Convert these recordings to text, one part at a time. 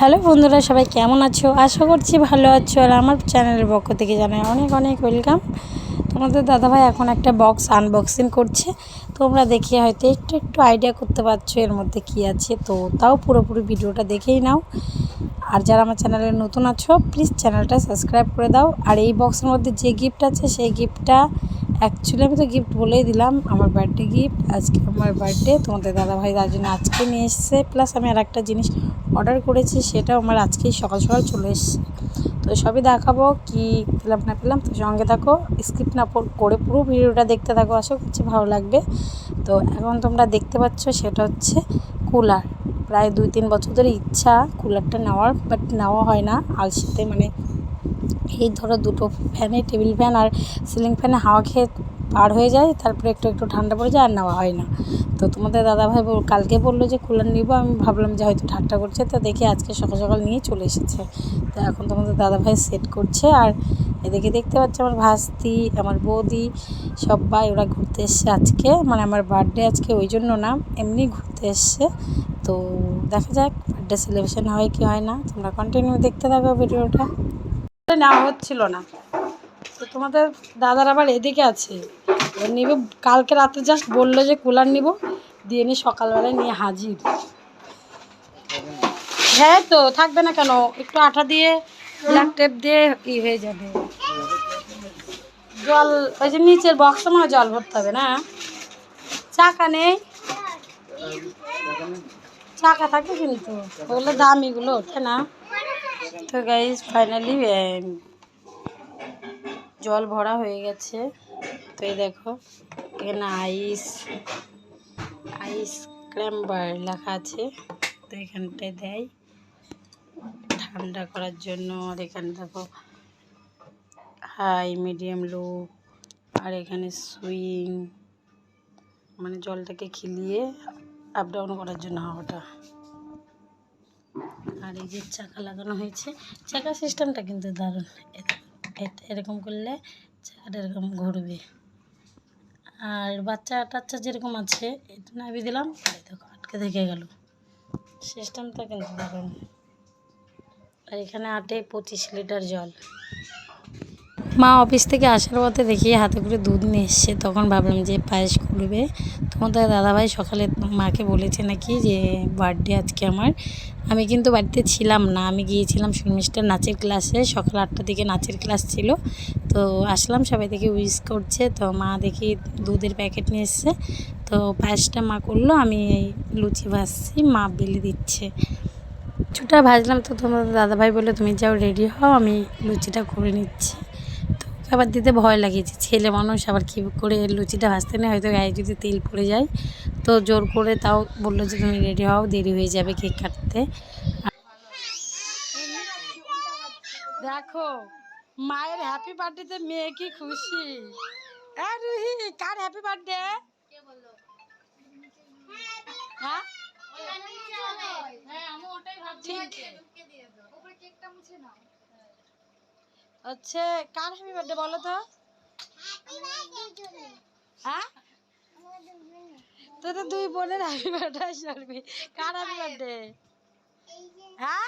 Hello বন্ধুরা, সবাই কেমন আছো? আশা করছি ভালো আছো আর আমার চ্যানেলের পক্ষ থেকে জানাই অনেক অনেক ওয়েলকাম। তোমাদের দাদাভাই এখন একটা বক্স আনবক্সিং করছে। তোমরা দেখে হয়তো একটু একটু আইডিয়া করতে পারছ এর মধ্যে কি আছে। তো তাও পুরোপুরি ভিডিওটা দেখেই নাও। আর যারা আমার চ্যানেলে নতুন আছো প্লিজ চ্যানেলটা সাবস্ক্রাইব করে দাও। আর এই বক্সের মধ্যে যে গিফট আছে, সেই গিফটটা অ্যাকচুয়ালি আমি তো গিফট বলেই দিলাম, আমার বার্থডে গিফট আজকে আমার বার্থডে তোমাদের দাদাভাই তার জন্য আজকে নিয়ে এসছে প্লাস আমি আর একটা জিনিস অর্ডার করেছি, সেটাও আমার আজকেই সকাল সকাল চলে এসছে। তো সবই দেখাবো, কি পেলাম, না পেলাম, তো সঙ্গে থাকো স্ক্রিপ্ট না করে পুরো ভিডিওটা দেখতে থাকো, আশা করছি ভালো লাগবে। তো এখন তোমরা দেখতে পাচ্ছ, সেটা হচ্ছে কুলার প্রায় দুই তিন বছর ধরে ইচ্ছা কুলারটা নেওয়ার বাট নেওয়া হয় না, আলসিতে মানে এই ধরো দুটো ফ্যানে টেবিল ফ্যান আর সিলিং ফ্যানে হাওয়া খেয়ে পার হয়ে যায়, তারপরে একটু একটু ঠান্ডা পড়ে যায় আর নেওয়া হয় না। তো তোমাদের দাদাভাই কালকে বলল যে কুলার নিব, আমি ভাবলাম যে হয়তো ঠাট্টা করছে, তো দেখি আজকে সকাল সকাল নিয়ে চলে এসেছে। তো এখন তোমাদের দাদাভাই সেট করছে আর এদিকে দেখতে পাচ্ছ আমার ভাস্তি, আমার বৌদি সবাই ওরা ঘুরতে এসছে আজকে। মানে আমার বার্থডে আজকে, ওই জন্য না, এমনি ঘুরতে এসছে। তো দেখা যাক বার্থডে সেলিব্রেশন হয় কি হয় না, তোমরা কন্টিনিউ দেখতে থাকো ভিডিওটা নেওয়া হচ্ছিল না। তো তোমাদের দাদার আবার এদিকে আছে। নিবে, কালকে রাতে জাস্ট বলল যে কুলার নিব, দিয়ে নিয়ে সকালবেলায় নিয়ে হাজির। হ্যাঁ তো, থাকবে না কেন? একটু আঠা দিয়ে ব্ল্যাক টেপ দিয়ে ই হয়ে যাবে। জল, ওই যে নিচের বক্সে মনে জল ভরতে হবে না? চাকা নেই। চাকা থাকে কিন্তু, ওগুলো দামিগুলো ওঠে না। তো গাইজ ফাইনালি জল ভরা হয়ে গেছে। তো এই দেখো, এখানে আইস আইস ক্র্যাম্বার লেখা আছে। তো এখানটায় দেয় ঠান্ডা করার জন্য। আর এখানে দেখো হাই মিডিয়াম লো আর এখানে সুইং মানে জলটাকে খিলিয়ে আপ ডাউন করার জন্য হাওয়াটা। আর এই যে চাকা লাগানো হয়েছে, চাকা সিস্টেমটা কিন্তু দারুণ। এরকম করলে চাকাটা এরকম ঘুরবে। আর বাচ্চা টাচ্চা যেরকম আছে এটা নামিয়ে দিলাম দেখো, আটকে থেকে গেল। সিস্টেমটা কিন্তু দারুণ। আর এখানে আটে পঁচিশ লিটার জল। মা অফিস থেকে আসার পথে দেখি হাতে করে দুধ নিয়ে এসছে। তখন ভাবলাম যে পায়েস করবে তোমাদের দাদাভাই সকালে মাকে বলেছে নাকি যে বার্থডে আজকে আমার। আমি কিন্তু বাড়িতে ছিলাম না। আমি গিয়েছিলাম শর্মিষ্ঠার নাচের ক্লাসে। সকাল আটটার দিকে নাচের ক্লাস ছিল। তো আসলাম, সবাই দেখি উইশ করছে। তো মা দেখি দুধের প্যাকেট নিয়ে এসছে। তো পায়েসটা মা করল। আমি এই লুচি ভাজছি। মা বেলে দিচ্ছে। লুচিটা ভাজলাম। তো তোমার দাদাভাই বলে তুমি যাও রেডি হও। আমি লুচিটা করে নিচ্ছি। আবার দিতে ভয় লাগিয়েছে ছেলে মানুষ আবার কী করে লুচিটা ভাজতে নেই হয়তো গায়ে যদি তেল পড়ে যায়। তো জোর করে তাও বলল যে তুমি রেডি হও দেরি হয়ে যাবে কেক কাটতে। দেখো মায়ের হ্যাপি বার্থডেতে মেয়ে কি খুশি? হ্যাঁ রুহি কার হ্যাপি বার্থডে হ্যাঁ? ঠিক। হচ্ছে কার হ্যাপি বার্থডে বলো তো? হ্যাঁ? তো তো দুই বোনের হ্যাপি বার্থডে সরবি কার হ্যাপি বার্থডে হ্যাঁ?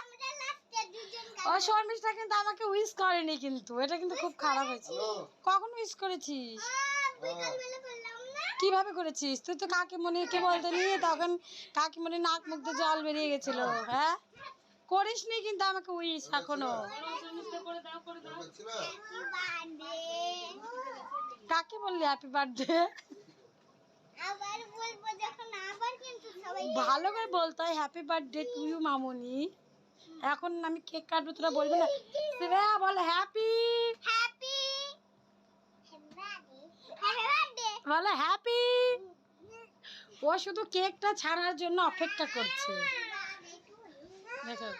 ও শর্মিষ্ঠা কিন্তু আমাকে উইশ করেনি কিন্তু। এটা কিন্তু খুব খারাপ হয়েছে। কখন উইশ করেছিস? কীভাবে করেছিস? তুই তো কাকিমণিকে বলতে নিয়ে তখন কাকিমণি নাক মুখ জল বেরিয়ে গেছিল হ্যাঁ? করিসনি কিন্তু আমাকে উইশ এখনও। কাকে বললি হ্যাপি বার্থডে আবার বলব যখন আবার কিন্তু সবাই ভালো করে বলতে হয় হ্যাপি বার্থডে টু ইউ মামুনি। এখন আমি কেক কাটবো তোরা বলবি না? শ্রেয়া বল হ্যাপি হ্যাপি হ্যাপি বার্থডে বলে হ্যাপি ও শুধু কেকটা ছাড়ার জন্য অপেক্ষা করছে। দেখো।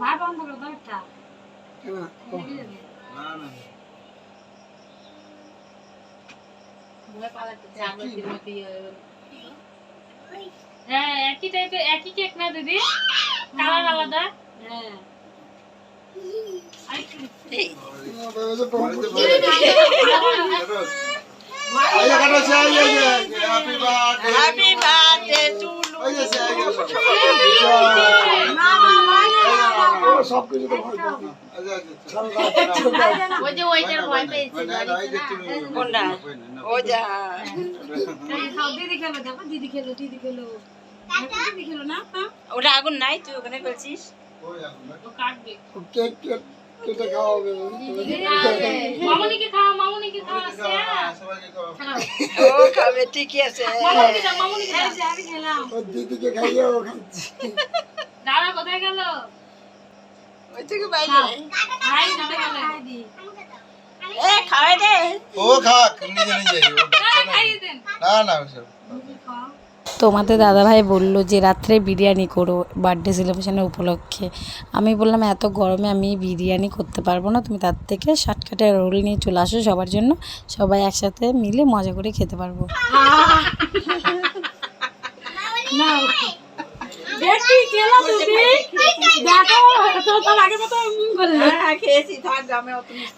ভাই বন্ধ করে দাও একটা হ্যাঁ একই টাইপের একই কেক না দিদি কালার আলাদা হ্যাঁ Happy birthday to you. সব কিছু তো ভয় পাও ওই যে ওইটার ভয় পেয়েছে কোনটা ও যা। দিদি খেলো দেখো দিদি খেলো দিদি খেলো। দিদি খেলো না? ওটা আগুন নাই তুই ওখানে কেক কেক কেটে মামুনিকে মামুনিকে ও খাবে ঠিকই আছে। মামুনিকে মামুনিকে দাও। আমি খেলাম ওর দিদিকে খাইয়ে ও খাচ্ছে। দাদা কোথায় গেল? ও খাক নিজে নিজে না। না না তোমাদের দাদাভাই বলল যে রাত্রে বিরিয়ানি করো বার্থডে সেলিব্রেশনের উপলক্ষে। আমি বললাম এত গরমে আমি বিরিয়ানি করতে পারব না। তুমি তার থেকে শর্টকাটে রোল নিয়ে চলে আসো সবার জন্য। সবাই একসাথে মিলে মজা করে খেতে পারব। হ্যাঁ খেয়েছি থাক গ্রামে অত মিষ্টি।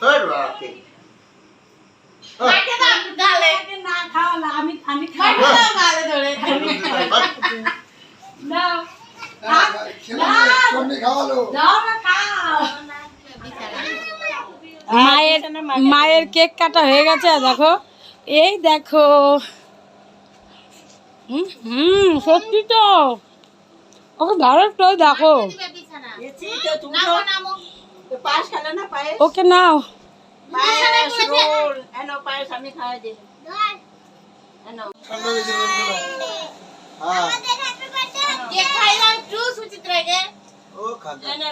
ধর। বাপরে। সন্ধ্যে মায়ের মায়ের কেক কাটা হয়ে গেছে দেখো। এই দেখো। হুম হুম সত্যি তো। ওকে তো দেখো। খেয়েছি তো তুমি তো তো পায়েস খেলে না পায়েস ওকে নাও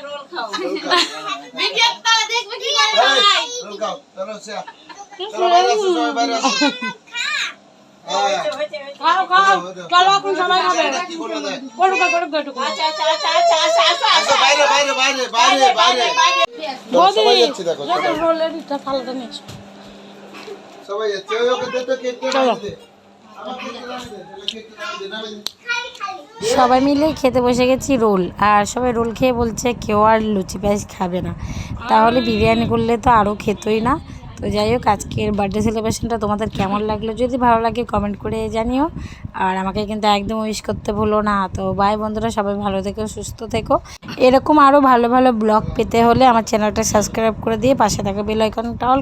রোল খাও সবাই মিলে খেতে বসে গেছি রোল, আর সবাই রোল খেয়ে বলছে কেউ আর লুচি পায়েস খাবে না। তাহলে বিরিয়ানি করলে তো আরও খেতই না। তো যাই হোক, আজকের বার্থডে সেলিব্রেশনটা তোমাদের কেমন লাগল যদি ভালো লাগে কমেন্ট করে জানিও। আর আমাকে কিন্তু একদম উইশ করতে ভুলো না। তো বাই বন্ধুরা, সবাই ভালো থেকো, সুস্থ থেকো। এরকম আরও ভালো ভালো ব্লগ পেতে হলে আমার চ্যানেলটা সাবস্ক্রাইব করে দিয়ে পাশে থাকা বেল আইকনটা অল